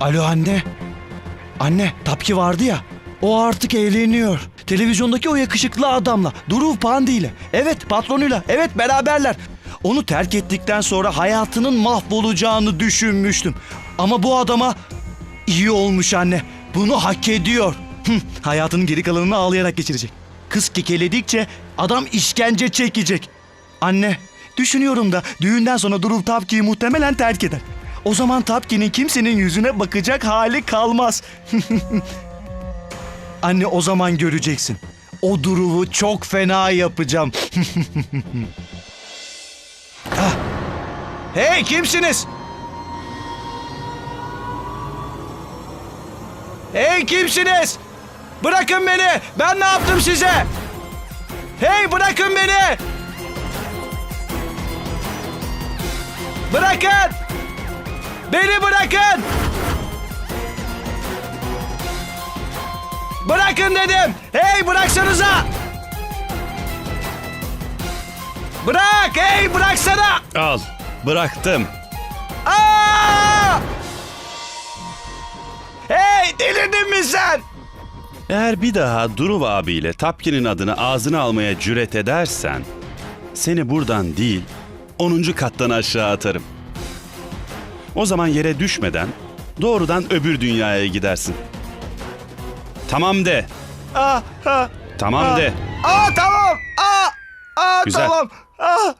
Alo anne. Anne, Tapki vardı ya. O artık evleniyor. Televizyondaki o yakışıklı adamla. Dhruv Pandey ile. Evet, patronuyla. Evet, beraberler. Onu terk ettikten sonra hayatının mahvolacağını düşünmüştüm. Ama bu adama iyi olmuş anne. Bunu hak ediyor. Hayatının geri kalanını ağlayarak geçirecek. Kız kekeledikçe adam işkence çekecek. Anne, düşünüyorum da düğünden sonra Dhruv Tapki'yi muhtemelen terk eder. O zaman Tapki'nin kimsenin yüzüne bakacak hali kalmaz. Anne o zaman göreceksin. O Druv'u çok fena yapacağım. Ah. Hey kimsiniz? Hey kimsiniz? Bırakın beni. Ben ne yaptım size? Hey bırakın beni. Bırakın. Beni bırakın. Bırakın dedim. Hey bıraksanıza. Bırak. Hey bıraksana. Al. Bıraktım. Aa! Hey delirdin mi sen? Eğer bir daha Duruv abiyle Tapkin'in adını ağzına almaya cüret edersen seni buradan değil 10. kattan aşağı atarım. O zaman yere düşmeden doğrudan öbür dünyaya gidersin. Tamam de. Aa, aa, Tamam aa. de. Aa tamam. Aa, aa Güzel. tamam. Aa,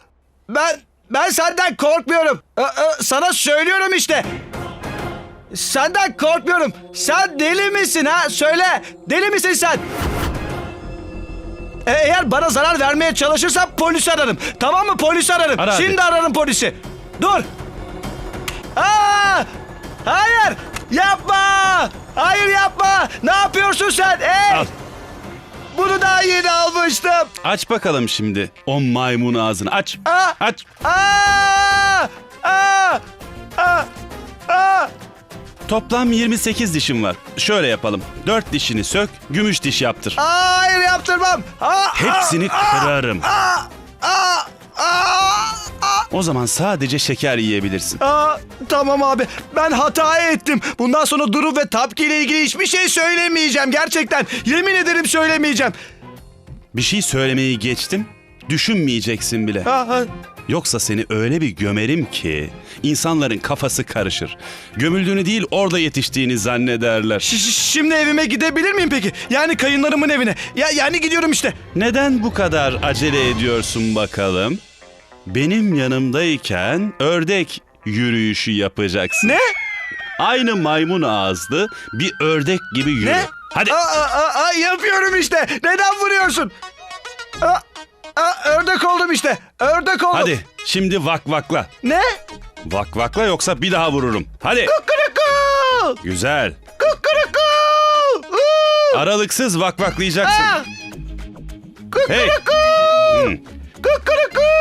ben ben senden korkmuyorum. Aa, aa, sana söylüyorum işte. Senden korkmuyorum. Sen deli misin ha? Söyle. Deli misin sen? E, Eğer bana zarar vermeye çalışırsan polis ararım. Tamam mı? Polis ararım. Ara hadi. Şimdi ararım polisi. Dur. Hayır! Yapma! Hayır yapma! Ne yapıyorsun sen? Hey! Al. Bunu daha yeni almıştım. Aç bakalım şimdi o maymun ağzını. Aç. Aa! Aç. Aa! Aa! Aa! Aa! Toplam 28 dişim var. Şöyle yapalım. 4 dişini sök, gümüş diş yaptır. Hayır yaptırmam. Aa! Hepsini Aa! kırarım. Aa! Aa! Aa! O zaman sadece şeker yiyebilirsin. Aa, tamam abi. Ben hata ettim. Bundan sonra Duru ve Tapki ile ilgili hiçbir şey söylemeyeceğim. Gerçekten. Yemin ederim söylemeyeceğim. Bir şey söylemeyi geçtim. Düşünmeyeceksin bile. Aa, Yoksa seni öyle bir gömerim ki insanların kafası karışır. Gömüldüğünü değil orada yetiştiğini zannederler. Ş- Şimdi evime gidebilir miyim peki? Yani kayınlarımın evine. Ya yani gidiyorum işte. Neden bu kadar acele ediyorsun bakalım? Benim yanımdayken ördek yürüyüşü yapacaksın. Ne? Aynı maymun ağızlı bir ördek gibi yürü. Ne? Hadi. Aa, aa, aa, yapıyorum işte. Neden vuruyorsun? Aa, aa, ördek oldum işte. Ördek oldum. Hadi şimdi vak vakla. Ne? Vak vakla yoksa bir daha vururum. Hadi. Kukuruku! Güzel. Kukuruku! Aralıksız vak vaklayacaksın. Aa! Hey. Kukuruku! Hı. Kukuruku!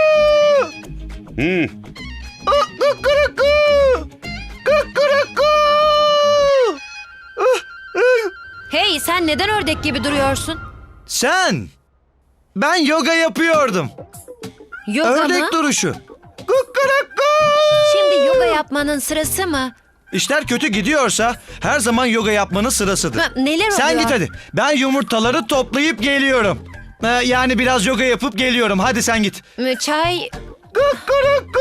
Kukuruku! Kukuruku! Ah. Hey sen neden ördek gibi duruyorsun? Sen! Ben yoga yapıyordum. Yoga Ördek mı? duruşu. Kukuruku! Şimdi yoga yapmanın sırası mı? İşler kötü gidiyorsa her zaman yoga yapmanın sırasıdır. Ha, neler Sen oluyor? git hadi. Ben yumurtaları toplayıp geliyorum. Ee, yani biraz yoga yapıp geliyorum. Hadi sen git. Çay... ッコロック